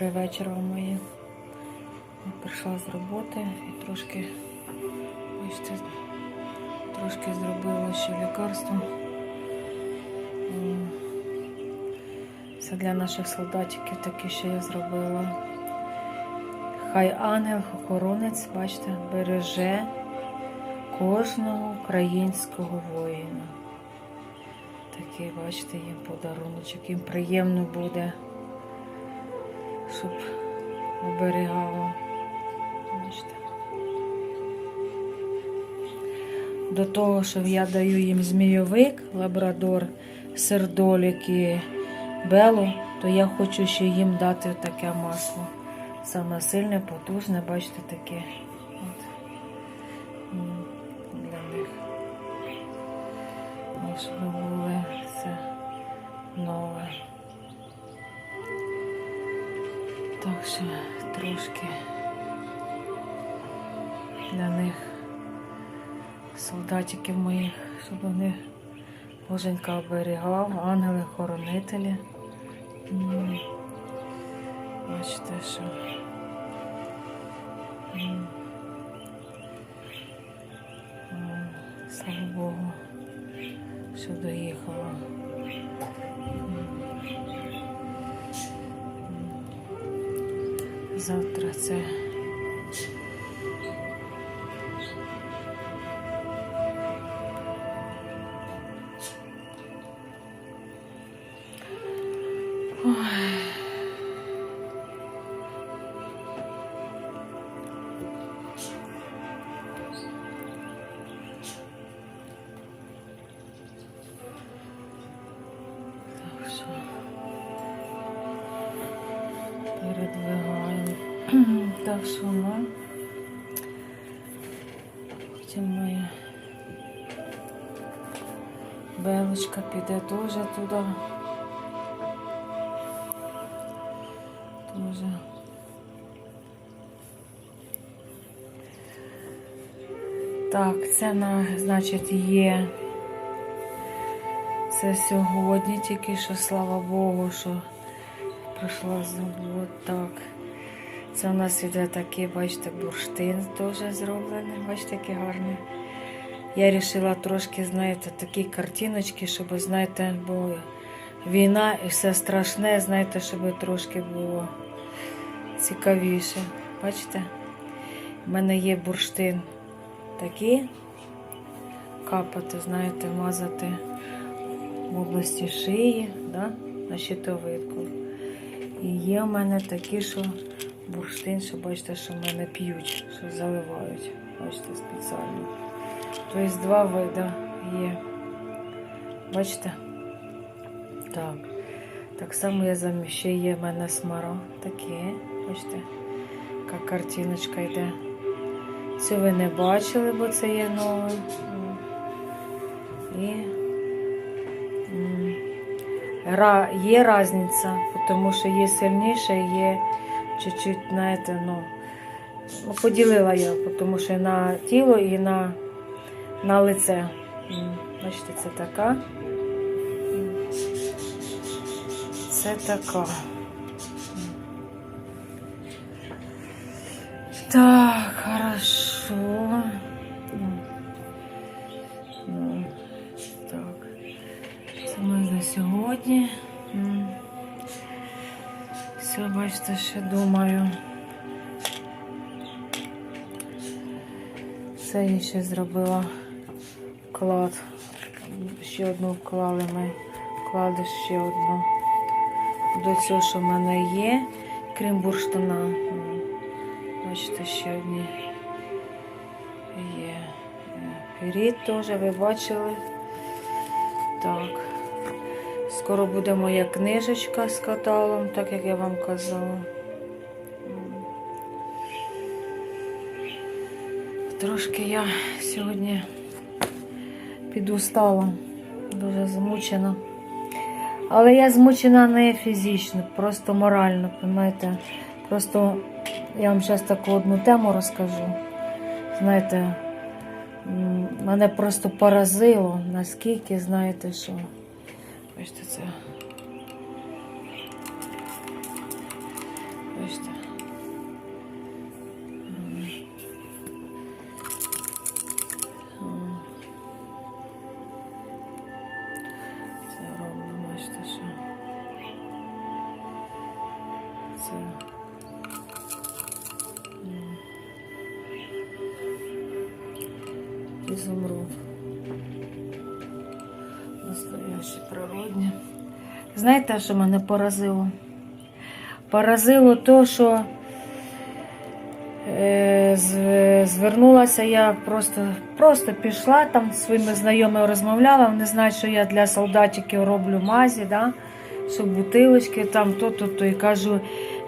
Добрий вечір вам мої. Я прийшла з роботи і трошки, бачите, трошки зробила ще лікарство. Це для наших солдатиків таке, що я зробила. Хай ангел-охоронець, бачите, береже кожного українського воїна. Такий, бачите, їм подаруночок, їм приємно буде, щоб оберігало. Бачите. До того, що я даю їм змійовик, лабрадор, сердолік і белу, то я хочу ще їм дати таке масло. Саме сильне, потужне, бачите, таке. От. Для них. Так що трошки для них солдатиків моїх, щоб вони Боженька оберігав, ангели-хоронителі. Бачите, що. Слава Богу, що доїхала. Завтра це. Так що ну. Потім моя белочка піде теж туди. Тоже. Так, це на, значить, є. Це сьогодні, тільки що, слава Богу, що пройшла завод. Так. Це у нас іде такий, бачите, бурштин теж зроблений. Бачите, який гарний. Я вирішила трошки, знаєте, такі картиночки, щоб, знаєте, бо війна і все страшне, знаєте, щоб трошки було цікавіше. Бачите? У мене є бурштин такий. Капати, знаєте, мазати в області шиї, да? на щитовидку. І є в мене такі, що бурштин, що бачите, що в мене п'ють, що заливають. Бачите, спеціально. Тобто два види є. Бачите? Так. Так само я замі... ще є в мене смаро. Таке. Бачите, яка картиночка йде. Це ви не бачили, бо це є нове. І ра... є різниця, тому що є сильніше, є чуть-чуть, знаєте, ну, поділила я, тому що на тіло і на, на лице. Бачите, це така. Це така. Все, бачите, ще думаю. Це я ще зробила вклад. Ще одну вклали ми. Вклади ще одну. До цього, що в мене є, крім бурштина. Бачите, ще одні є. Рід теж, ви бачили. Так. Скоро буде моя книжечка з каталом, так як я вам казала. Трошки я сьогодні підустала, дуже змучена. Але я змучена не фізично, просто морально, розумієте? Просто я вам зараз таку одну тему розкажу. Знаєте, мене просто поразило, наскільки, знаєте, що. Бачите, це. бачите. Це робимо, бачите, що. Це. Ізумруд. Настояще природне. Знаєте, що мене поразило? Поразило то, що е, звернулася я просто, просто пішла там зі своїми знайомими розмовляла. Вони знають, що я для солдатиків роблю мазі, да? що бутилочки там то-то, то. І кажу,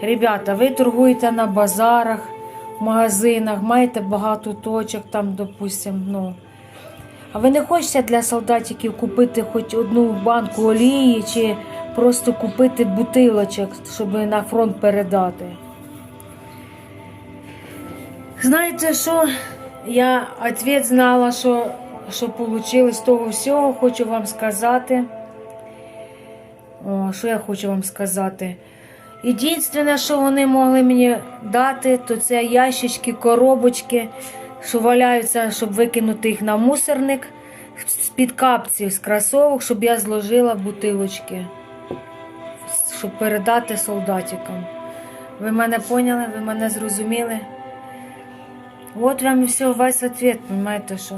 ребята, ви торгуєте на базарах, магазинах, маєте багато точок, там, допустим, ну. А ви не хочете для солдатиків купити хоч одну банку олії чи просто купити бутилочок, щоб на фронт передати? Знаєте що? Я відповідь знала, що, що вийшло з того всього, хочу вам сказати. О, що я хочу вам сказати? Єдине, що вони могли мені дати, то це ящички, коробочки, що валяються, щоб викинути їх на мусорник з-під капців, з кросовок, щоб я зложила бутилочки, щоб передати солдатикам. Ви мене поняли, ви мене зрозуміли? От вам і все, весь ответ, понимаєте що?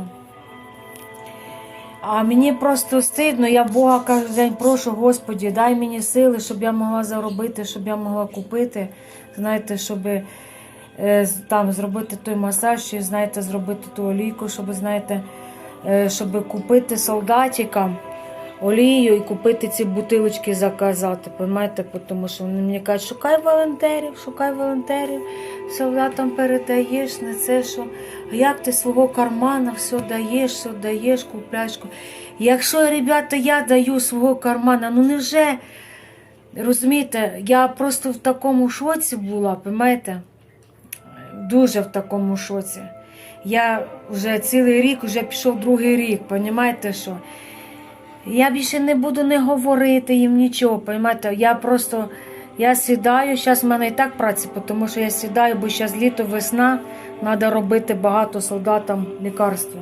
А мені просто стидно, я Бога кожен день прошу, Господі, дай мені сили, щоб я могла заробити, щоб я могла купити. Знаєте, щоб там зробити той масаж, чи знаєте, зробити ту олійку, щоб знаєте, е, щоб купити солдатикам олію і купити ці бутилочки заказати. Понимаєте? Тому що вони мені кажуть, шукай волонтерів, шукай волонтерів, солдатам передаєш, не це що. Як ти свого кармана все даєш, все даєш, купляєш. Якщо, ребята, я даю свого кармана, ну невже, розумієте, я просто в такому шоці була, понимаєте? Дуже в такому шоці. Я вже цілий рік, вже пішов другий рік, розумієте що? Я більше не буду не говорити їм нічого, розумієте? Я просто я сідаю, зараз в мене і так праці, тому що я сідаю, бо зараз літо, весна, треба робити багато солдатам лікарства.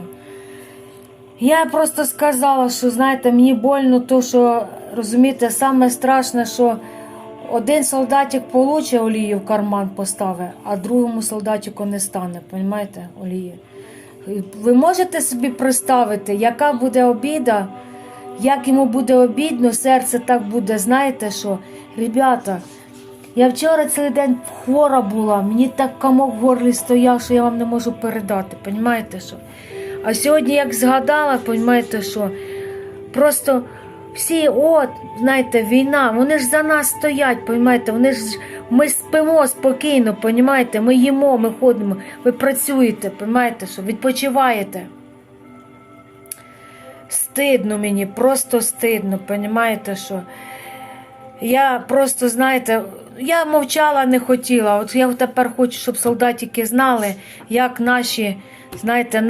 Я просто сказала, що знаєте, мені больно, то що розумієте, саме що один солдатик получить олію в карман поставить, а другому солдатику не стане, розумієте, олії. Ви можете собі представити, яка буде обіда, як йому буде обідно, серце так буде, знаєте що, ребята, я вчора цілий день хвора була, мені так комок в горлі стояв, що я вам не можу передати, розумієте що? А сьогодні, як згадала, розумієте що, просто всі, от, знаєте, війна, вони ж за нас стоять, розумієте, вони ж ми спимо спокійно, розумієте, ми їмо, ми ходимо, ви працюєте, розумієте, що відпочиваєте. Стидно мені, просто стидно, розумієте, що я просто, знаєте, я мовчала, не хотіла. От я тепер хочу, щоб солдатики знали, як наші, знаєте,